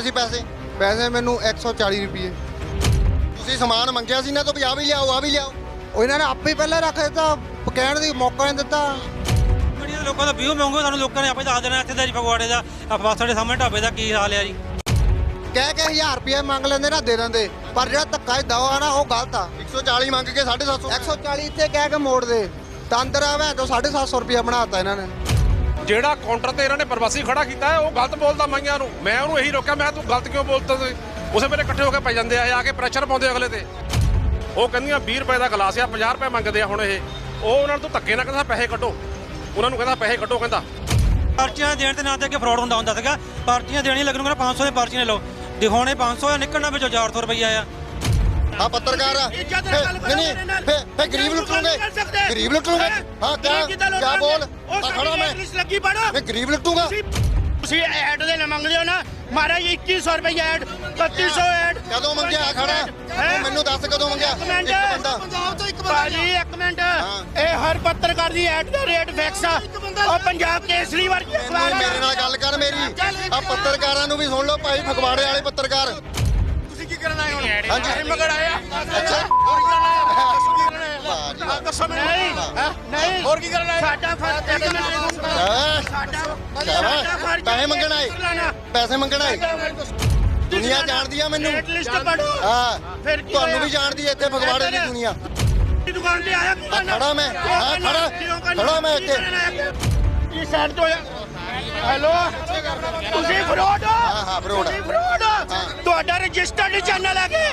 ਦਿੱਤੇ ਸੀ ਪੈਸੇ। ਪੈਸੇ ਮੈਨੂੰ 140 ਰੁਪਏ। ਤੁਸੀਂ ਸਮਾਨ ਮੰਗਿਆ ਸੀ ਨਾ ਤਾਂ ਵੀ ਆ ਵੀ ਲਿਆਓ ਆ ਵੀ ਲਿਆਓ। ਉਹ ਇਹਨਾਂ ਨੇ ਆਪੇ ਹੀ ਪਹਿਲਾਂ ਰੱਖ ਦਿੱਤਾ ਕਹਿਣ ਦੀ ਮੌਕਾ ਨਹੀਂ ਦਿੱਤਾ। ਦੇ ਲੋਕਾਂ ਦਾ ਵਿਊ ਮੰਗੋ ਸਾਨੂੰ ਲੋਕਾਂ ਨੇ ਆਪੇ ਦੱਸ ਦੇਣਾ ਇੱਥੇ ਦਾ ਜੀ ਫਗਵਾੜੇ ਦਾ ਆਪਾਂ ਸਾਡੇ ਸਾਹਮਣੇ ਢਾਬੇ ਦਾ ਕੀ ਹਾਲ ਹੈ ਜੀ। ਕਹਿ ਕੇ 1000 ਰੁਪਏ ਮੰਗ ਲੈਂਦੇ ਨਾ ਦੇ ਦਿੰਦੇ। ਪਰ ਜਿਹੜਾ ਧੱਕਾ ਦਵਾ ਆ ਨਾ ਉਹ ਗਲਤ ਆ। 140 ਮੰਗ ਕੇ 750 140 ਇੱਥੇ ਕਹਿ ਕੇ ਮੋੜ ਦੇ ਤੰਦਰ ਆਵੇ ਤਾਂ 750 ਰੁਪਏ ਬਣਾਤਾ ਇਹਨਾਂ ਨੇ। ਜਿਹੜਾ ਕਾਊਂਟਰ ਤੇ ਇਹਨਾਂ ਨੇ ਪ੍ਰਵਾਸੀ ਖੜਾ ਕੀਤਾ ਹੈ, ਉਹ ਗਲਤ ਬੋਲਦਾ ਮਾਈਆਂ ਨੂੰ। ਮੈਂ ਉਹਨੂੰ ਇਹੀ ਰੋਕਿਆ, ਮੈਂ ਤੂੰ ਗਲਤ ਕਿਉਂ ਬੋਲਦਾ ਸੀ? ਉਸੇ ਵੇਲੇ ਇਕੱਠੇ ਹੋ ਕੇ ਪੈ ਜਾਂਦੇ ਆ, ਇਹ ਆ ਕੇ ਪ੍ਰੈਸ਼ਰ ਪਾਉਂਦੇ ਅਗਲੇ ਤੇ। ਉਹ ਕਹਿੰਦੀਆਂ 20 ਰੁਪਏ ਦਾ ਗਲਾਸ ਆ 50 ਰੁਪਏ ਮੰਗਦੇ ਆ ਹੁਣ ਇਹ। ਉਹ ਉਹਨਾਂ ਨੂੰ ਤੂੰ ਧੱਕੇ ਨਾਲ ਕਹਿੰਦਾ, ਪੈਸੇ ਕੱਢੋ। ਉਹਨਾਂ ਨੂੰ ਕਹਿੰਦਾ, ਪੈਸੇ ਕੱਢੋ ਕਹਿੰਦਾ। ਪਰਚੀਆਂ ਦੇਣ ਦੇ ਨਾਂ ਤੇ ਅੱਗੇ ਫਰਾਡ ਹੁੰਦਾ ਹੁੰਦਾ ਸੀਗਾ। ਪਰਚੀਆਂ ਦੇਣੀਆਂ ਲੱਗਣ ਕਹਿੰਦਾ 500 ਦੀ ਪਰਚੀ ਨੇ ਲਓ। ਦਿਖਾਉਣੇ 500 ਆ, ਨਿਕਲਣਾ ਵਿੱਚੋਂ 400 ਰੁਪਈਆ ਆ। ਆ ਪੱਤਰਕਾਰ। ਆ ਨਹੀਂ। ਨਹੀਂ ਫੇ ਫੇ ਗਰੀਬ ਕਰ ਸਕਦੇ। ਗਰੀਬ ਲੁੱਟੂਗੇ। ਹੈਂ? ਹਾਂ ਕਿਆ ਕਿਆ ਬੋਲ? ਆ ਖੜਾ ਮੈਂ। ਲੱਗੀ ਪੜੋ ਮੈਂ ਗਰੀਬ ਲੁੱਟੂਗਾ। ਤੁਸੀਂ ਐਡ ਦੇ ਨਾ ਮੰਗਦੇ ਹੋ ਨਾ। ਮਹਾਰਾਜ 2100 ਰੁਪਏ ਐਡ 3100 ਐਡ। ਕਦੋਂ ਮੰਗਿਆ? ਆ ਖੜਾ। ਮੈਨੂੰ ਦੱਸ ਕਦੋਂ ਮੰਗਿਆ? ਇੱਕ ਬੰਦਾ। ਪੰਜਾਬ ਤੋਂ ਇੱਕ ਬੰਦਾ ਭਾਜੀ ਇੱਕ ਮਿੰਟ। ਹਾਂ। ਇਹ ਹਰ ਪੱਤਰਕਾਰ ਦੀ ਐਡ ਦਾ ਰੇਟ ਫਿਕਸ ਆ। ਉਹ ਪੰਜਾਬ ਕੇਸਰੀ ਵਰਗੀ ਅਖਬਾਰ। ਮੇਰੇ ਨਾਲ ਗੱਲ ਕਰ ਮੇਰੀ। ਆ ਪੱਤਰਕਾਰਾਂ ਨੂੰ ਵੀ ਸੁਣ ਲਓ ਭਾਈ ਫਗਵਾੜੇ ਵਾਲੇ ਪੱਤਰਕਾਰ। ਕਰਨ ਆਏ ਹੁਣ? ਹਾਂਜੀ। ਮਗੜ ਆਇਆ। ਅੱਛਾ। ਹੋਰ ਕੀ ਕਰਨ ਆਏ ਦੱਸੋ ਕੀ ਆਏ ਵਾਹ ਦੱਸੋ ਨਹੀਂ। ਨਹੀਂ। ਹੋਰ ਕੀ ਕਰਨ ਆਏ? ਸਾਡਾ ਫਰਜ਼ ਹੈਂ? ਸਾਡਾ ਪੈਸੇ ਮੰਗਣ ਆਏ। ਪੈਸੇ ਮੰਗਣ ਆਏ। ਦੁਨੀਆ ਜਾਣਦੀ ਆ ਮੈਨੂੰ। ਰੇਟ ਲਿਸਟ ਪੜੋ ਹਾਂ। ਫਿਰ ਤੁਹਾਨੂੰ? ਵੀ ਜਾਣਦੀ ਹੈ ਇੱਥੇ ਫਗਵਾੜੇ ਦੀ ਦੁਨੀਆ। ਦੁਕਾਨ ਤੇ ਆਇਆ ਆ? ਕਰਨਾ? ਖੜਾ ਮੈਂ, ਹਾਂ, ਕਰਨਾ? ਖੜਾ। ਕਰਨਾ? ਖੜਾ ਮੈਂ ਇੱਥੇ। ਕਰਨ ਆਇਆ? ਇਹ ਸਾਈਡ ਤੋਂ ਹੈਲੋ? ਤੁਸੀਂ ਫਰੋਡ ਹੋ? ਹਾਂ, ਆ। ਤੁਸੀਂ ਫਰੋਡ ਹੋ? ਤੁਹਾਡਾ ਰਜਿਸਟਰਡ ਚੈਨਲ ਹੈ ਕਿ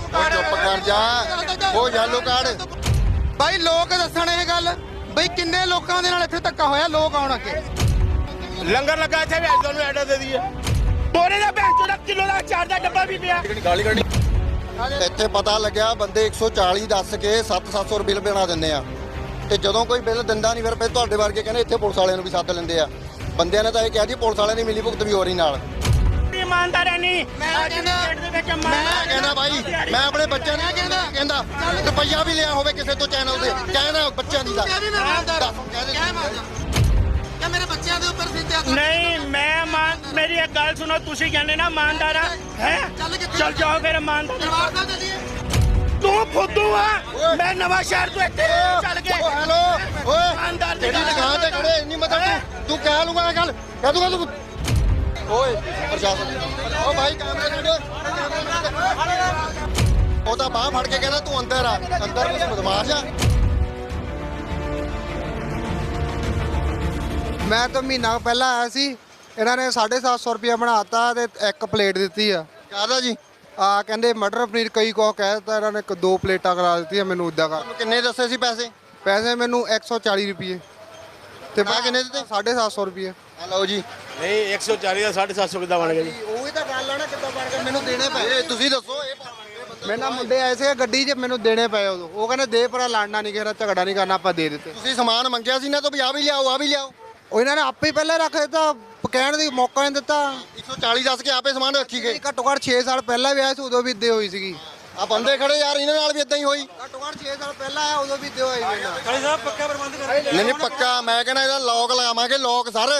ਉਹ ਚੁੱਪ ਕਰ ਜਾ। ਉਹ ਯੈਲੋ ਕਾਰਡ ਬਾਈ ਲੋਕ ਦੱਸਣ ਇਹ ਗੱਲ ਬਈ ਕਿੰਨੇ ਲੋਕਾਂ ਦੇ ਨਾਲ ਇੱਥੇ ਧੱਕਾ ਹੋਇਆ ਲੋਕ ਆਉਣ ਅੱਗੇ? ਲੰਗਰ ਲੱਗਾ ਇੱਥੇ ਵੀ ਤੁਹਾਨੂੰ ਐਡਾ ਦੇ ਦਈਏ। ਬੋਰੇ ਦਾ ਬੈਂਚ ਦਾ ਕਿਲੋ ਦਾ ਚਾਰ ਦਾ ਡੱਬਾ ਵੀ ਪਿਆ। ਇੱਥੇ ਪਤਾ ਲੱਗਿਆ ਬੰਦੇ 140 ਦੱਸ ਕੇ 7-700 ਬਿੱਲ ਬਣਾ ਦਿੰਦੇ ਆ। ਤੇ ਜਦੋਂ ਕੋਈ ਬਿੱਲ ਦਿੰਦਾ ਨਹੀਂ ਫਿਰ ਫਿਰ ਤੁਹਾਡੇ ਵਰਗੇ ਕਹਿੰਦੇ ਇੱਥੇ ਪੁਲਿਸ ਵਾਲਿਆਂ ਨੂੰ ਵੀ ਸੱਦ ਲੈਂਦੇ ਆ। ਬੰਦਿਆਂ ਨੇ ਤਾਂ ਇਹ ਕਿਹਾ ਜੀ ਪੁਲਿਸ ਵਾਲਿਆਂ ਦੀ ਮਿਲੀ ਭੁਗਤ ਵੀ ਹੋ ਰਹੀ ਨਾਲ। ਇਮਾਨਦਾਰ ਹੈ ਨਹੀਂ। ਮੈਂ ਕਹਿੰਦਾ ਦੇ ਵਿੱਚ ਮੈਂ ਕਹਿੰਦਾ ਬਾਈ ਮੈਂ ਆਪਣੇ ਬੱਚਿਆਂ ਨੂੰ ਕਹਿੰਦਾ ਕਹਿੰਦਾ ਰੁਪਈਆ ਵੀ ਲਿਆ ਹੋਵੇ ਕਿਸੇ ਤੋਂ ਚੈਨਲ ਦੇ ਕਹਿੰਦਾ ਬੱਚਿਆਂ ਦੀ ਦਾ। ਨਹੀਂ ਮੈਂ ਮਾਨ ਮੇਰੀ ਇੱਕ ਗੱਲ ਸੁਣੋ ਤੁਸੀਂ ਕਹਿੰਦੇ ਨਾ ਇਮਾਨਦਾਰ ਆ ਹੈ? ਚੱਲ ਜਾਓ ਫਿਰ ਇਮਾਨਦਾਰ ਤੂੰ ਫੁੱਦੂ ਆ। ਮੈਂ ਨਵਾਂ ਸ਼ਹਿਰ ਤੋਂ ਇੱਥੇ ਚੱਲ ਕੇ ਓ ਹੈਲੋ। ਓਏ ਤੇਰੀ ਦੁਕਾਨ ਤੇ ਖੜੇ ਇੰਨੀ ਮਦਦ ਤੂੰ ਤੂੰ ਕਹਿ ਲੂਗਾ ਇਹ ਗੱਲ। ਕਹਿ ਦੂਗਾ ਤੂੰ। ਓਏ ਪ੍ਰਸ਼ਾਸਨ ਓ ਭਾਈ ਕੈਮਰੇ ਕੱਢ ਉਹ ਤਾਂ ਬਾਹ ਫੜ ਕੇ ਕਹਿੰਦਾ ਤੂੰ ਅੰਦਰ ਆ। ਅੰਦਰ ਕੁਝ ਬਦਮਾਸ਼ ਆ। ਮੈਂ ਤਾਂ ਮਹੀਨਾ ਪਹਿਲਾਂ ਆਇਆ ਸੀ। ਇਹਨਾਂ ਨੇ 750 ਰੁਪਏ ਬਣਾਤਾ ਤੇ ਇੱਕ ਪਲੇਟ ਦਿੱਤੀ ਆ। ਕਾਹਦਾ ਜੀ? ਆ ਕਹਿੰਦੇ ਮਟਰ ਪਨੀਰ ਕਈ ਕੋ ਕਹਿ ਦਿੱਤਾ ਇਹਨਾਂ ਨੇ ਇੱਕ ਦੋ ਪਲੇਟਾਂ ਕਰਾ ਦਿੱਤੀਆਂ ਮੈਨੂੰ ਇਦਾਂ ਕਰ। ਕਿੰਨੇ ਦੱਸੇ ਸੀ ਪੈਸੇ? ਪੈਸੇ ਮੈਨੂੰ 140 ਰੁਪਏ। ਤੇ ਆਹ ਕਿੰਨੇ ਦਿੱਤੇ? 750 ਰੁਪਏ। ਆ ਲਓ ਜੀ। ਨਹੀਂ 140 ਦਾ 750 ਕਿੱਦਾਂ ਬਣ ਗਿਆ ਜੀ? ਉਹੀ ਤਾਂ ਗੱਲ ਆ ਨਾ ਕਿੱਦਾਂ ਬਣ ਗਿਆ? ਮੈਨੂੰ ਦੇਣੇ ਪਏ। ਤੁਸੀਂ ਦੱਸੋ ਇਹ ਮੇਰੇ ਨਾਲ ਮੁੰਡੇ ਆਏ ਸੀ ਗੱਡੀ 'ਚ ਮੈਨੂੰ ਦੇਣੇ ਪਏ ਉਦੋਂ। ਉਹ ਕਹਿੰਦੇ ਦੇ ਭਰਾ ਲੜਨਾ ਨਹੀਂ ਕਿਹੜਾ ਝਗੜਾ ਨਹੀਂ ਕਰਨਾ ਆਪਾਂ ਦੇ ਦਿੱਤੇ। ਤੁਸੀਂ ਸਮਾਨ ਮੰਗਿਆ ਸੀ ਨਾ ਤਾਂ ਵੀ ਆ ਵੀ ਲਿਆਓ ਆ ਵੀ ਲਿਆਓ। ਉਹ ਇਹਨਾਂ ਨੇ ਆਪੇ ਹੀ ਪਹਿਲਾਂ ਰੱਖ ਦਿੱਤਾ ਕਹਿਣ ਦੀ ਮੌਕਾ ਨਹੀਂ ਦਿੱਤਾ। 140 ਦੱਸ ਕੇ ਆਪੇ ਸਮਾਨ ਰੱਖੀ ਗਏ। ਘੱਟੋ ਘੱਟ 6 ਸਾਲ ਪਹਿਲਾਂ ਵੀ ਆਇਆ ਸੀ ਉਦੋਂ ਵੀ ਇੱਦੇ ਹੋਈ ਸੀਗੀ। ਆ ਬੰਦੇ ਖੜੇ ਯਾਰ ਇਹਨਾਂ ਨਾਲ ਵੀ ਇਦਾਂ ਹੀ ਹੋਈ। ਘੱਟੋ ਘੱਟ 6 ਸਾਲ ਪਹਿਲਾਂ ਆਇਆ ਉਦੋਂ ਵੀ ਇੱਦੇ ਹੋਈ ਨਾਲ ਕਾਲੀ ਸਾਹਿਬ ਪੱਕਾ ਪ੍ਰਬੰਧ ਕਰ। ਨਹੀਂ ਨਹੀਂ ਪੱਕਾ ਮੈਂ ਕਹਿੰਦਾ ਇਹਦਾ ਲੋਕ ਲਗਾਵਾਂਗੇ ਲੋਕ ਸਰ।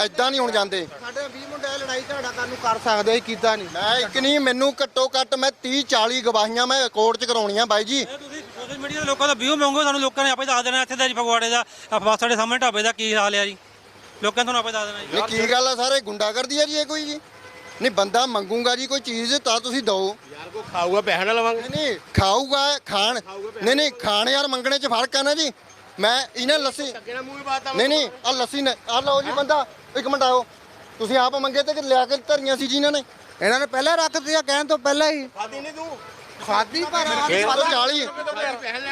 ਐਦਾਂ ਨਹੀਂ ਹੁਣ ਜਾਂਦੇ। ਸਾਡੇ 20 ਮੁੰਡੇ ਲੜਾਈ ਝਗੜਾ ਕਰਨ ਨੂੰ ਕਰ ਸਕਦੇ ਸੀ ਕੀਤਾ ਨਹੀਂ। ਮੈਂ ਇੱਕ ਨਹੀਂ ਮੈਨੂੰ ਘੱਟੋ ਘੱਟ ਮੈਂ 30 40 ਗਵਾਹੀਆਂ ਮੈਂ ਕੋਰਟ 'ਚ ਕਰਾਉਣੀਆਂ ਬਾਈ ਜੀ। ਤੁਸੀਂ ਸੋਸ਼ਲ ਮੀਡੀਆ ਦੇ ਲੋਕਾਂ ਦਾ ਵਿਊ ਮੰਗੋ ਸਾਨੂੰ ਲੋਕਾਂ ਨੇ ਆਪੇ ਦੱਸ ਦੇਣਾ ਇੱਥੇ ਦਾ ਜੀ ਫਗਵਾੜੇ ਦਾ ਆਪਾਂ ਸਾਡੇ ਸਾਹਮਣੇ ਢਾਬੇ ਦਾ ਕੀ ਹਾਲ ਹੈ ਜੀ। ਲੋਕਾਂ ਨੇ ਤੁਹਾਨੂੰ ਆਪੇ ਦੱਸ ਦੇਣਾ ਜੀ। ਨਹੀਂ ਕੀ ਗੱਲ ਆ ਸਾਰੇ ਗੁੰਡਾਗਰਦੀ ਆ ਜੀ ਇਹ ਕੋਈ ਜੀ? ਨਹੀਂ ਬੰਦਾ ਮੰਗੂਗਾ ਜੀ ਕੋਈ ਚੀਜ਼ ਤਾਂ ਤੁਸੀਂ ਦਿਓ। ਯਾਰ ਕੋ ਖਾਊਗਾ ਪੈਸੇ ਨਾ ਲਵਾਂਗੇ। ਨਹੀਂ ਨਹੀਂ ਖਾਊਗਾ ਖਾਣ। ਨਹੀਂ ਨਹੀਂ ਖਾਣ ਯਾਰ ਮੰਗਣੇ 'ਚ ਫ਼ਰਕ ਆ ਨਾ ਜੀ। ਮੈਂ ਇਹਨੇ ਲੱਸੀ ਕਿਹੜਾ ਮੂੰਹ ਬਾਤ ਨਹੀਂ ਨਹੀਂ ਆ ਲੱਸੀ ਨੇ ਆ ਲਓ ਜੀ ਬੰਦਾ। ਇੱਕ ਮਿੰਟ ਆਓ। ਤੁਸੀਂ ਆਪ ਮੰਗੇ ਤੇ ਕਿ ਲਿਆ ਕੇ ਧਰੀਆਂ ਸੀ ਜੀ ਇਹਨਾਂ ਨੇ। ਇਹਨਾਂ ਨੇ ਪਹਿਲਾਂ ਰੱਖ ਦਿੱਤੀਆਂ ਕਹਿਣ ਤੋਂ ਪਹਿਲਾਂ ਹੀ। ਖਾਦੀ ਨਹੀਂ ਤੂੰ? ਖਾਦੀ ਪਰ ਇਹ ਤਾਂ 40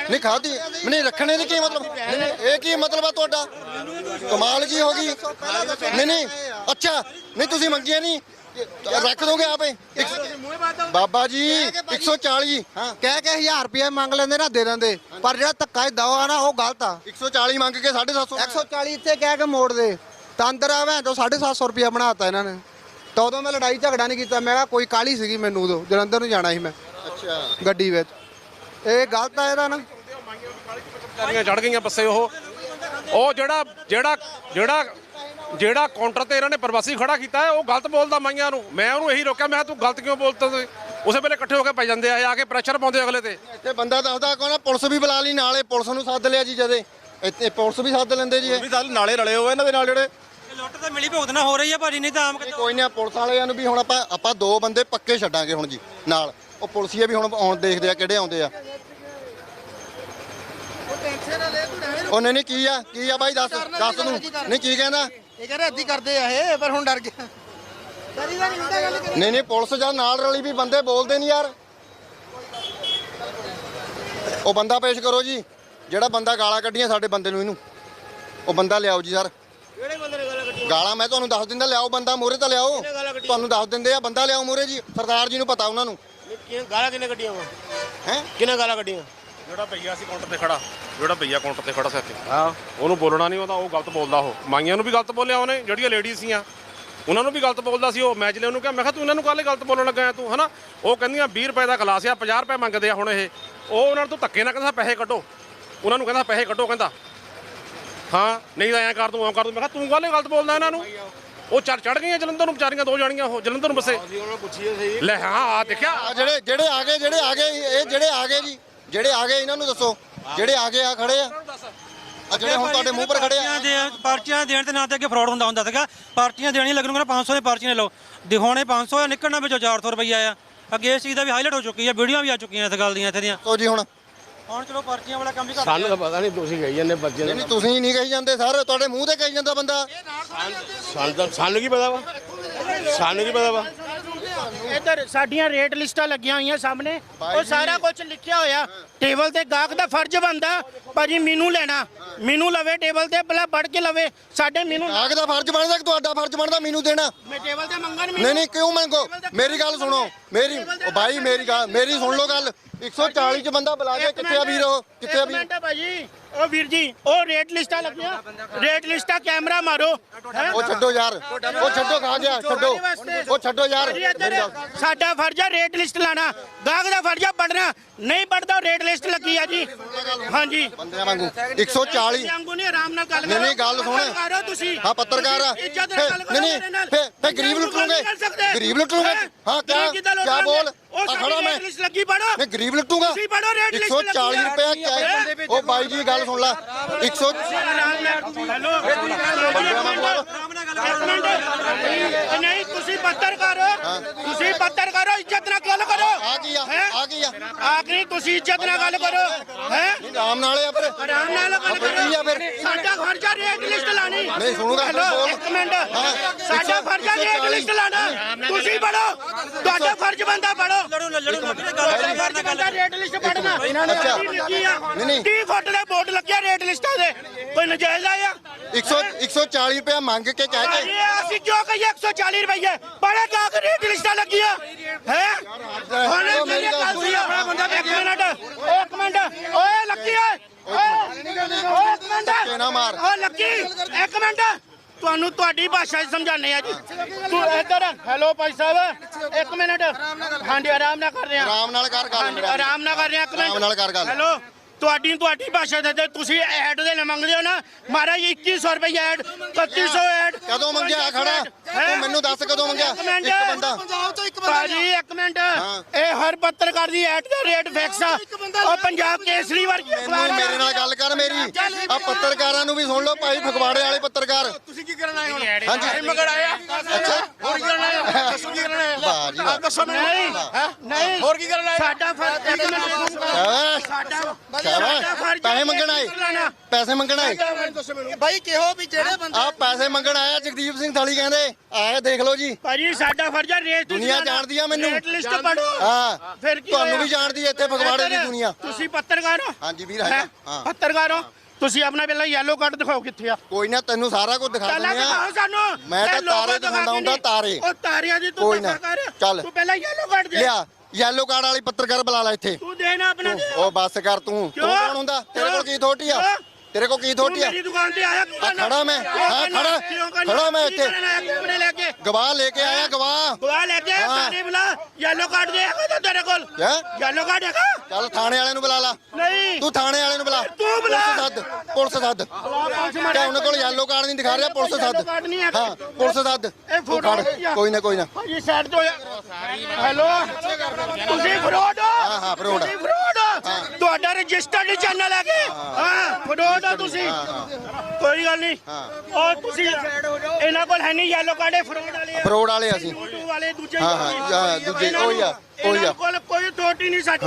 ਨਹੀਂ ਖਾਦੀ। ਨਹੀਂ ਰੱਖਣੇ ਦੀ ਕੀ ਮਤਲਬ? ਨਹੀਂ, ਇਹ ਕੀ ਮਤਲਬ ਆ ਤੁਹਾਡਾ? ਕਮਾਲ ਕੀ ਹੋ ਗਈ। ਨਹੀਂ ਨਹੀਂ ਅੱਛਾ। ਨਹੀਂ ਤੁਸੀਂ ਮੰਗੀਆਂ ਨਹੀਂ ਰੱਖ ਦੋਗੇ ਆਪੇ। ਮੂੰਹ ਬਾਤ ਬਾਬਾ ਜੀ 140 ਹਾਂ। ਕਹਿ ਕੇ 1000 ਰੁਪਏ ਮੰਗ ਲੈਂਦੇ ਨਾ ਦੇ ਦਿੰਦੇ। ਪਰ ਜਿਹੜਾ ਧੱਕਾ ਦਵਾ ਨਾ ਉਹ ਗਲਤ ਆ। 140 ਮੰਗ ਕੇ 750 140 ਇੱਥੇ ਕਹਿ ਕੇ ਮੋੜ ਦੇ। ਤੰਦਰ ਆ ਭੈਣ ਤੋਂ 750 ਰੁਪਏ ਬਣਾਤਾ ਇਹਨਾਂ ਨੇ। ਤਾਂ ਉਦੋਂ ਮੈਂ ਲੜਾਈ ਝਗੜਾ ਨਹੀਂ ਕੀਤਾ। ਮੈਂ ਕਿਹਾ ਕੋਈ ਕਾਲੀ ਸੀਗੀ ਮੈਨੂੰ ਉਦੋਂ। ਜਲੰਧਰ ਨੂੰ ਜਾਣਾ ਸੀ ਮੈਂ। ਅੱਛਾ। ਗੱਡੀ ਵਿੱਚ। ਇਹ ਗਲਤ ਆ ਇਹਦਾ ਨਾ। ਕਾਰੀਆਂ ਚੜ ਗਈਆਂ ਬੱਸੇ ਉਹ। ਉਹ ਜਿਹੜਾ ਜਿਹੜਾ ਜਿਹੜਾ ਜਿਹੜਾ ਕਾਊਂਟਰ ਤੇ ਇਹਨਾਂ ਨੇ ਪ੍ਰਵਾਸੀ ਖੜਾ ਕੀਤਾ ਹੈ ਉਹ ਗਲਤ ਬੋਲਦਾ ਮਾਈਆਂ ਨੂੰ। ਮੈਂ ਉਹਨੂੰ ਇਹੀ ਰੋਕਿਆ ਮੈਂ ਕਿਹਾ ਤੂੰ ਗਲਤ ਕਿਉਂ ਬੋਲਦਾ ਸੀ ਉਸੇ ਵੇਲੇ ਇਕੱਠੇ ਹੋ ਕੇ ਪੈ ਜਾਂਦੇ ਆ ਆ ਕੇ ਪ੍ਰੈਸ਼ਰ ਪਾਉਂਦੇ ਅਗਲੇ ਤੇ। ਇੱਥੇ ਬੰਦਾ ਦੱਸਦਾ ਕੋਣਾ ਪੁਲਿਸ ਵੀ ਬੁਲਾ ਲਈ ਨਾਲੇ ਪੁਲਿਸ ਨੂੰ ਸੱਦ ਲਿਆ ਜੀ ਜਦੇ। ਇੱਥੇ ਪੁਲਿਸ ਵੀ ਸੱਦ ਲੈਂਦੇ ਜੀ ਇਹ। ਵੀ ਸਾਲ ਨਾਲੇ ਰਲੇ ਹੋਏ ਇਹਨਾਂ ਦੇ ਨਾਲ ਜਿਹੜੇ। ਲੁੱਟ ਤਾਂ ਮਿਲੀ ਭੁਗਤਣਾ ਹੋ ਰਹੀ ਆ ਭਾਜੀ ਨਹੀਂ ਤਾਂ ਆਮ ਨਹੀਂ, ਕੋਈ ਨਹੀਂ ਪੁਲਿਸ ਵਾਲਿਆਂ ਨੂੰ ਵੀ ਹੁਣ ਆਪਾਂ ਆਪਾਂ ਦੋ ਬੰਦੇ ਪੱਕੇ ਛੱਡਾਂਗੇ ਹੁਣ ਜੀ ਨਾਲ। ਉਹ ਪੁਲਿਸੀਏ ਵੀ ਹੁਣ ਆਉਣ ਦੇਖਦੇ ਆ ਕਿਹੜੇ ਆਉਂਦੇ ਆ। ਉਹ ਨਹੀਂ ਨਹੀਂ ਕੀ ਆ? ਕੀ ਆ ਬਾਈ? ਦੱਸ ਦੱਸ ਤੂੰ ਨਹੀਂ ਕੀ ਕਹਿੰਦਾ? ਇਹ ਕਹਿੰਦੇ ਅੱਧੀ ਕਰਦੇ ਆ ਇਹ ਪਰ ਹੁਣ ਡਰ ਗਿਆ। ਨਹੀਂ ਹੁੰਦਾ ਗੱਲ ਨਹੀਂ ਨਹੀਂ ਪੁਲਿਸ ਜਦ ਨਾਲ ਰਲੀ ਵੀ ਬੰਦੇ ਬੋਲਦੇ ਨਹੀਂ ਯਾਰ। ਉਹ ਬੰਦਾ ਪੇਸ਼ ਕਰੋ ਜੀ। ਜਿਹੜਾ ਬੰਦਾ ਗਾਲਾਂ ਕੱਢੀਆਂ ਸਾਡੇ ਬੰਦੇ ਨੂੰ ਇਹਨੂੰ। ਉਹ ਬੰਦਾ ਲਿਆਓ ਜੀ ਸਰ। ਨੇ ਗਾਲਾਂ ਮੈਂ ਤੁਹਾਨੂੰ ਦੱਸ ਦਿੰਦਾ ਲਿਆਓ ਬੰਦਾ ਮੂਹਰੇ ਤਾਂ ਲਿਆਓ? ਤੁਹਾਨੂੰ ਦੱਸ ਦਿੰਦੇ ਆ ਬੰਦਾ ਲਿਆਓ ਮੂਹਰੇ ਜੀ ਸਰਦਾਰ ਜੀ ਨੂੰ ਪਤਾ ਉਹਨਾਂ ਨੂੰ। ਗਾਲਾਂ ਕਿਹਨੇ ਕੱਢੀਆਂ ਵਾ? ਹੈ? ਕਿਹਨੇ ਗਾਲਾਂ ਕੱਢੀਆਂ? ਜਿਹੜਾ ਭਈਆ ਸੀ ਕਾਊਂਟਰ ਤੇ ਖੜਾ ਜਿਹੜਾ ਭਈਆ ਕਾਊਂਟਰ ਤੇ ਖੜਾ ਸੀ ਇੱਥੇ। ਹਾਂ। ਉਹਨੂੰ ਬੋਲਣਾ ਨਹੀਂ ਆਉਂਦਾ ਉਹ ਗਲਤ ਬੋਲਦਾ ਉਹ। ਮਾਈਆਂ ਨੂੰ ਵੀ ਗਲਤ ਬੋਲਿਆ ਉਹਨੇ ਜਿਹੜੀਆਂ ਲੇਡੀਜ਼ ਸੀਆਂ। ਉਹਨਾਂ ਨੂੰ ਵੀ ਗਲਤ ਬੋਲਦਾ ਸੀ ਉਹ। ਮੈਜਲੇ ਉਹਨੂੰ ਕਿਹਾ ਮੈਂ ਕਿਹਾ ਤੂੰ ਇਹਨਾਂ ਨੂੰ ਕਾਹਲੇ ਗਲਤ ਬੋਲਣ ਲੱਗਾ ਤੂੰ ਹਨਾ? ਉਹ ਕਹਿੰਦੀਆਂ 20 ਰੁਪਏ ਦਾ ਗਲਾਸ ਆ 50 ਰੁਪਏ ਮੰਗਦੇ ਆ ਹੁਣ ਇਹ। ਉਹ ਉਹਨਾਂ ਨੂੰ ਤੂੰ ਧੱਕੇ ਨਾਲ ਕਹਿੰਦਾ ਪੈਸੇ ਕੱਢੋ। ਉਹਨਾਂ ਨੂੰ ਕਹਿੰਦਾ ਪੈਸੇ ਕੱਢੋ ਕਹਿੰਦਾ। ਹਾਂ ਨਹੀਂ ਤਾਂ ਐਂ ਕਰ ਤੂੰ ਐਂ ਕਰ ਤੂੰ। ਮੈਂ ਕਿਹਾ ਤੂੰ ਕਾਹਲੇ ਗਲਤ ਬੋਲਦਾ ਇਹਨਾਂ ਨੂੰ? ਉਹ ਚੜ ਚੜ ਗਈਆਂ ਜਲੰਧਰ ਨੂੰ ਵਿਚਾਰੀਆਂ ਦੋ ਜਾਣੀਆਂ ਉਹ ਜਲੰਧਰ ਨੂੰ ਬੱਸੇ। ਅਸੀਂ ਉਹਨਾਂ ਨੂੰ ਪੁੱਛੀਏ ਸਹੀ। ਲੈ ਹਾਂ ਆ ਦੇਖਿਆ। ਆ ਜਿਹੜੇ ਜਿਹੜੇ ਆ ਗਏ ਜਿਹੜੇ ਆ ਗਏ ਇਹ ਜਿਹੜੇ ਆ ਗਏ ਜੀ। ਜਿਹੜੇ ਆ ਗਏ ਇਹਨਾਂ ਨੂੰ ਦੱਸੋ। ਜਿਹੜੇ ਆ ਗਏ ਆ ਖੜੇ ਆ। ਆ ਜਿਹੜੇ ਹੁਣ ਤੁਹਾਡੇ ਮੂੰਹ ਪਰ ਖੜੇ ਆ। ਪਰਚੀਆਂ ਦੇ ਪਰਚੀਆਂ ਦੇਣ ਤੇ ਨਾਂ ਤੇ ਅੱਗੇ ਫਰਾਡ ਹੁੰਦਾ ਹੁੰਦਾ ਸੀਗਾ। ਪਰਚੀਆਂ ਦੇਣੀਆਂ ਲੱਗਣਗੀਆਂ 500 ਦੀ ਪਰਚੀਆਂ ਲਓ। ਦਿਖਾਉਣੇ 500 ਆ ਨਿਕਲਣਾ ਵਿੱਚੋਂ 400 ਰੁਪਈਆ ਆ। ਅੱਗੇ ਇਸ ਚੀਜ਼ ਦਾ ਵੀ ਹਾਈਲਾਈਟ ਹੋ ਚੁੱਕੀ ਆ ਵੀਡੀਓ ਵੀ ਆ ਚੁੱਕੀਆਂ ਇਸ ਗੱਲ ਦੀਆਂ ਇੱਥੇ ਦੀਆਂ। ਸੋ ਜੀ ਹੁਣ ਹੁਣ ਚਲੋ ਪਰਚੀਆਂ ਵਾਲਾ ਕੰਮ ਵੀ ਕਰ ਸਾਨੂੰ ਤਾਂ ਪਤਾ ਨਹੀਂ ਤੁਸੀਂ ਗਈ ਜਾਂਦੇ ਬੱਚੇ ਨਹੀਂ ਨੇ ਨਹੀਂ ਤੁਸੀਂ ਨਹੀਂ ਕਹੀ ਜਾਂਦੇ ਸਰ ਤੁਹਾਡੇ ਮੂੰਹ ਤੇ ਕਹੀ ਜਾਂਦਾ ਬੰਦਾ। ਸਾਨੂੰ ਤਾਂ ਸਾਨੂੰ ਕੀ ਪਤਾ ਵਾ? ਸਾਨੂੰ ਕੀ ਪਤਾ ਵਾ? ਇੱਧਰ ਸਾਡੀਆਂ ਰੇਟ ਲਿਸਟਾਂ ਲੱਗੀਆਂ ਹੋਈਆਂ ਸਾਹਮਣੇ। ਉਹ ਸਾਰਾ ਕੁਝ ਲਿਖਿਆ ਹੋਇਆ। ਟੇਬਲ ਤੇ ਗਾਹਕ ਦਾ ਫਰਜ਼ ਬੰਦਾ ਭਾਜੀ ਮੈਨੂੰ ਲੈਣਾ। ਮੈਨੂੰ ਲਵੇ ਟੇਬਲ ਤੇ ਪਹਿਲਾਂ ਵੜ ਕੇ ਲਵੇ। ਸਾਡੇ ਮੈਨੂੰ ਆਗ ਦਾ ਫਰਜ਼ ਬਣਦਾ ਕਿ ਤੁਹਾਡਾ ਫਰਜ਼ ਬਣਦਾ ਮੈਨੂੰ ਦੇਣਾ। ਮੈਂ ਟੇਬਲ ਤੇ ਮੰਗਣ ਨਹੀਂ ਨਹੀਂ ਕਿਉਂ ਮੰਗੋ? ਮੇਰੀ ਗੱਲ ਸੁਣੋ। ਮੇਰੀ ਉਹ ਭਾਈ ਮੇਰੀ ਗੱਲ ਮੇਰੀ ਸੁਣ ਲਓ ਗੱਲ। 140 ਚ ਬੰਦਾ ਬੁਲਾ ਕੇ ਕਿੱਥੇ ਆ ਵੀਰ? ਉਹ ਕਿੱਥੇ ਆ ਵੀਰ? ਮਿੰਟ ਭਾਜੀ। ਉਹ ਵੀਰ ਜੀ ਉਹ ਰੇਟ ਲਿਸਟਾਂ ਲੱਗੀਆਂ। ਰੇਟ ਲਿਸਟਾਂ ਕੈਮਰਾ ਮਾਰੋ? ਉਹ ਛੱਡੋ ਯਾਰ। ਉਹ ਛੱਡੋ ਖਾ ਗਿਆ ਛੱਡੋ। ਉਹ ਛੱਡੋ ਯਾਰ। ਸਾਡਾ ਫਰਜ਼ ਹੈ ਰੇਟ ਲਿਸਟ ਲਾਣਾ। ਗਾਹਕ ਦਾ ਫਰਜ਼ ਹੈ ਪੜਨਾ ਨਹੀਂ ਪੜਦਾ ਰੇਟ ਲਿਸਟ ਲੱਗੀ ਆ ਜੀ। ਹਾਂਜੀ। ਬੰਦਿਆਂ ਵਾਂਗੂ। 140 ਵਾਂਗੂ ਨਹੀਂ ਆਰਾਮ ਨਾਲ ਗੱਲ ਨਹੀਂ, ਨਹੀਂ, ਗੱਲ ਸੁਣ। ਹੋ ਤੁਸੀਂ। ਹਾਂ ਪੱਤਰਕਾਰ ਆ। ਨਹੀਂ। ਨਹੀਂ ਫੇ ਗਰੀਬ ਲੁੱਟੂਗੇ। ਗਰੀਬ ਲੁੱਟੂਗੇ? ਹੈਂ? ਕਿਆ ਕਿਆ? ਬੋਲ? ਆ ਖੜਾ ਮੈਂ। ਲਿਸਟ ਲੱਗੀ ਪੜੋ ਨਹੀਂ ਗਰੀਬ ਲੁੱਟੂਗਾ? ਤੁਸੀਂ ਪੜੋ ਰੇਟ ਲਿਸਟ ਲੱਗੀ 140 ਆ। ਰੁਪਏ ਕਿਆ ਉਹ ਬਾਈ ਜੀ ਗੱਲ ਸੁਣ ਲੈ। 100 ਆਰਾਮ ਨਾਲ ਹੈਲੋ। ਇੱਕ ਮਿੰਟ ਨਹੀਂ ਤੁਸੀਂ ਪੱਤਰਕਾਰ ਹੋ। ਤੁਸੀਂ ਪੱਤਰਕਾਰ ਹੋ ਇੱਜ਼ਤ ਨਾਲ ਗੱਲ ਕਰੋ ਆ ਕੀ ਆ ਹੈਂ? ਆ ਕੀ ਆ ਆਖਰੀ ਤੁਸੀਂ ਇੱਜ਼ਤ ਨਾਲ ਗੱਲ ਕਰੋ ਹੈ? ਆਰਾਮ ਨਾਲ ਆ ਫਿਰ ਆਰਾਮ ਨਾਲ ਗੱਲ ਕੀ ਆ ਕਰੋ ਫਿਰ ਸਾਡਾ ਖਰਚਾ ਰੇਟ ਲਿਸਟ ਲਾਣੀ ਨਹੀਂ, ਸੁਣੂਗਾ, ਹੈਲੋ। ਇੱਕ ਮਿੰਟ। ਸਾਡਾ ਖਰਚਾ ਰੇਟ 140 ਲਿਸਟ ਲਾਣਾ ਤੁਸੀਂ ਪੜੋ ਤੁਹਾਡਾ ਫਰਜ਼ ਬੰਦਾ ਪੜੋ ਲੜੋ ਨਾ ਲੜੋ ਨਾ ਗੱਲ ਫਰਜ਼ ਬੰਦਾ ਰੇਟ ਲਿਸਟ ਪੜਨਾ ਅੱਛਾ। ਨਹੀਂ ਨਹੀਂ। 30 ਫੁੱਟ ਦੇ ਬੋਰਡ ਲੱਗਿਆ ਰੇਟ ਲਿਸਟਾਂ ਦੇ। ਕੋਈ ਨਜਾਇਜ਼ ਆਇਆ? 100 140 ਰੁਪਏ ਮੰਗ ਕੇ ਕਹਿ ਕੇ ਅਸੀਂ ਕਿਉਂ ਕਹੀਏ 140 ਰੁਪਏ ਬੜੇ ਕਾਕ ਰੇਟ ਲਿਸਟਾਂ ਲੱਗੀਆਂ। ਹੈ? ਹੁਣ ਉਹ ਮੇਰੀ ਮੇਰੀ ਗੱਲ ਗੱਲ ਸੁਣੀ। ਆਪਣਾ ਬੰਦਾ ਇੱਕ ਮਿੰਟ ਇੱਕ ਮਿੰਟ। ਓਏ ਲੱਕੀ ਓਏ ਓਏ ਓਏ ਇੱਕ ਮਿੰਟ। ਧੱਕੇ ਨਾ ਮਾਰ। ਓ ਲੱਕੀ ਇੱਕ ਮਿੰਟ। ਤੁਹਾਨੂੰ ਤੁਹਾਡੀ ਭਾਸ਼ਾ 'ਚ ਸਮਝਾਣੇ ਆ ਜੀ। ਤੂੰ ਇੱਧਰ ਹੈਲੋ ਭਾਈ ਸਾਹਿਬ ਇੱਕ ਮਿੰਟ। ਹਾਂਜੀ ਆਰਾਮ ਨਾਲ ਕਰ ਰਹੇ ਆ। ਆਰਾਮ ਨਾਲ ਕਰ ਗੱਲ ਹਾਂਜੀ, ਆਰਾਮ ਨਾਲ ਕਰ ਰਹੇ ਆ ਇੱਕ ਮਿੰਟ। ਆਰਾਮ ਨਾਲ ਕਰ ਗੱਲ। ਹੈਲੋ। ਤੁਹਾਡੀ ਤੁਹਾਡੀ ਭਾਸ਼ਾ ਦੇ ਤੇ ਤੁਸੀਂ ਐਡ ਦੇ ਨਾ ਮੰਗਦੇ ਹੋ ਨਾ। ਮਹਾਰਾਜ 2100 ਰੁਪਏ ਐਡ 3100 ਐਡ ਕਦੋਂ ਮੰਗਿਆ ਖੜਾ? ਤੂੰ ਮੈਨੂੰ ਦੱਸ ਕਦੋਂ ਮੰਗਿਆ? ਇੱਕ ਬੰਦਾ। ਪੰਜਾਬ ਤੋਂ ਇੱਕ ਭਾਜੀ ਇੱਕ ਮਿੰਟ। ਇਹ ਹਰ ਪੱਤਰਕਾਰ ਦੀ ਐਟ ਦਾ ਰੇਟ ਫਿਕਸ ਆ। ਉਹ ਪੰਜਾਬ ਕੇਸਰੀ ਵਰਗੀ ਅਖਬਾਰ। ਮੇਰੇ ਨਾਲ ਗੱਲ ਕਰ ਮੇਰੀ। ਆ ਪੱਤਰਕਾਰਾਂ ਨੂੰ ਵੀ ਸੁਣ ਲਓ ਭਾਈ ਫਗਵਾੜੇ ਵਾਲੇ ਪੱਤਰਕਾਰ। ਤੁਸੀਂ ਕੀ ਕਰਨ ਆਏ ਹੁਣ ਹਾਂਜੀ। ਮਗਰ ਆਇਆ? ਅੱਛਾ। ਹੋਰ ਕੀ ਕਰਨ ਆਏ ਹੋ? ਦੱਸੋ ਕੀ ਕਰਨ ਆਏ ਹੋ? ਆਪ ਦੱਸੋ ਮੈਨੂੰ। ਨਹੀਂ। ਹੈਂ? ਨਹੀਂ। ਹੋਰ ਕੀ ਕਰਨ ਆਏ ਸਾਡਾ ਫਰਜ਼ ਇੱਕ ਮਿੰਟ। ਸ਼ਾਬਾਸ਼ ਸਾਡਾ ਸ਼ਾਬਾਸ਼ ਪੈਸੇ ਮੰਗਣ ਆਏ। ਪੈਸੇ ਮੰਗਣ ਆਏ। ਦੱਸੋ ਮੈਨੂੰ। ਭਾਈ ਕਿਹੋ ਵੀ ਜਿਹੜੇ ਬੰਦੇ ਆ ਪੈਸੇ ਮੰਗਣ ਆਇਆ ਜਗਦੀਪ ਸਿੰਘ ਥਾਲੀ ਕਹਿੰਦੇ। ਆਏ ਦੇਖ ਲਓ ਜੀ। ਭਾਜੀ ਸਾਡਾ ਫਰਜ਼ ਹੈ ਰੇਟ ਦੁਨੀਆ ਜਾਣਦੀ ਆ ਮੈਨੂੰ। ਰੇਟ ਲਿਸਟ ਪੜੋ ਹਾਂ। ਫਿਰ ਕੀ ਤੁਹਾਨੂੰ? ਵੀ ਜਾਣਦੀ ਹੈ ਇੱਥੇ ਫਗਵਾੜੇ ਦੀ ਦੁਨੀਆ। ਤੁਸੀਂ ਪੱਤਰਕਾਰ ਹੋ? ਹਾਂਜੀ ਵੀਰ ਹੈਂ? ਹਾਂ। ਪੱਤਰਕਾਰ ਹੋ ਤੁਸੀਂ ਆਪਣਾ ਪਹਿਲਾਂ ਯੈਲੋ ਕਾਰਡ ਦਿਖਾਓ ਕਿੱਥੇ ਆ। ਕੋਈ ਨਾ ਤੈਨੂੰ ਸਾਰਾ ਕੁਝ ਦਿਖਾ ਪਹਿਲਾਂ ਦਿੰਦੇ ਦਿਖਾਓ ਆ ਸਾਨੂੰ। ਮੈਂ ਤਾਂ ਲੋਗੋ ਤਾਰੇ ਦਿਖਾ ਦਿਖਾਉਂਦਾ ਕੇ ਹੁੰਦਾ, ਨਹੀਂ। ਤਾਰੇ। ਉਹ ਤਾਰਿਆਂ ਦੀ ਤੂੰ ਕੋਈ ਨਾ, ਕਰ। ਚੱਲ। ਤੂੰ ਪਹਿਲਾਂ ਯੈਲੋ ਕਾਰਡ ਦੇ। ਲਿਆ। ਯੈਲੋ ਕਾਰਡ ਵਾਲੀ ਪੱਤਰਕਾਰ ਬੁਲਾ ਲੈ ਇੱਥੇ। ਤੂੰ ਦੇ ਨਾ ਆਪਣਾ ਦੇ। ਉਹ ਬੱਸ ਕਰ ਤੂੰ। ਤੂੰ ਕਿਉਂ? ਕੌਣ ਹੁੰਦਾ? ਤੇਰੇ ਕੋਲ ਕੀ ਅਥਾਰਟੀ ਆ? ਕਿਉਂ? ਤੇਰੇ ਕੋਲ ਕੀ ਤੂੰ ਅਥਾਰਟੀ ਆ ਮੇਰੀ ਦੁਕਾਨ ਤੇ ਆਇਆ ਆ ਖੜਾ ਮੈਂ। ਹਾਂ ਖੜਾ। ਖੜਾ ਮੈਂ ਇੱਥੇ। ਕੈਮਰੇ ਲੈ ਕੇ। ਗਵਾਹ ਲੈ ਕੇ ਆਇਆ ਗਵਾਹ। ਗਵਾ ਲੈ ਕੇ ਹਾਂ। ਸਾਰੇ ਬੁਲਾ। ਯੈਲੋ ਕਾਰਡ ਦੇ ਹੈਗਾ ਤਾਂ ਤੇਰੇ ਕੋਲ? ਕਿਆ? ਯੈਲੋ ਕਾਰਡ ਹੈਗਾ? ਚੱਲ ਥਾਣੇ ਵਾਲੇ ਨੂੰ ਬੁਲਾ ਲਾ। ਨਹੀਂ। ਤੂੰ ਥਾਣੇ ਵਾਲੇ ਨੂੰ ਬੁਲਾ। ਤੂੰ ਬੁਲਾ। ਪੁਲਿਸ ਸੱਦ ਪੁਲਿਸ ਸੱਦ। ਕਿ ਉਹਨਾਂ ਕੋਲ ਯੈਲੋ ਕਾਰਡ ਨਹੀਂ ਦਿਖਾ ਰਿਹਾ ਪੁਲਿਸ ਸੱਦ। ਹੈਗਾ। ਹਾਂ ਪੁਲਿਸ ਸੱਦ। ਇਹ ਤੂੰ ਫੋਟੋ ਖੜ। ਕੋਈ ਨਾ ਕੋਈ ਨਾ। ਭਾਜੀ ਸਾਈਡ ਤੋਂ ਹੈਲੋ? ਤੁਸੀਂ ਫਰੋਡ ਹੋ? ਹਾਂ, ਹਾਂ, fraud ਆ। ਤੁਸੀਂ ਫਰੋਡ ਹੋ? ਤੁਹਾਡਾ ਰਜਿਸਟਰਡ ਚੈਨਲ ਹੈ ਕਿ ਹਾਂ। ਫਰੋਡ ਹੋ ਤੁਸੀਂ। ਕੋਈ ਗੱਲ ਨਹੀਂ। ਉਹ ਤੁਸੀਂ ਇਹਨਾਂ ਕੋਲ ਹੈ ਨਹੀਂ ਯੈਲੋ ਕਾਰਡ ਫਰੋਡ ਵਾਲੇ ਆ। ਫਰੋਡ ਵਾਲੇ ਅਸੀਂ। YouTube ਵਾਲੇ ਦੂਜੇ ਹਾਂ, ਹਾਂ, ਦੂਜੇ, ਉਹੀ ਆ, ਉਹੀ ਆ। ਕੋਲ ਕੋਈ ਅਥਾਰਟੀ ਨਹੀਂ ਸਾਡੀ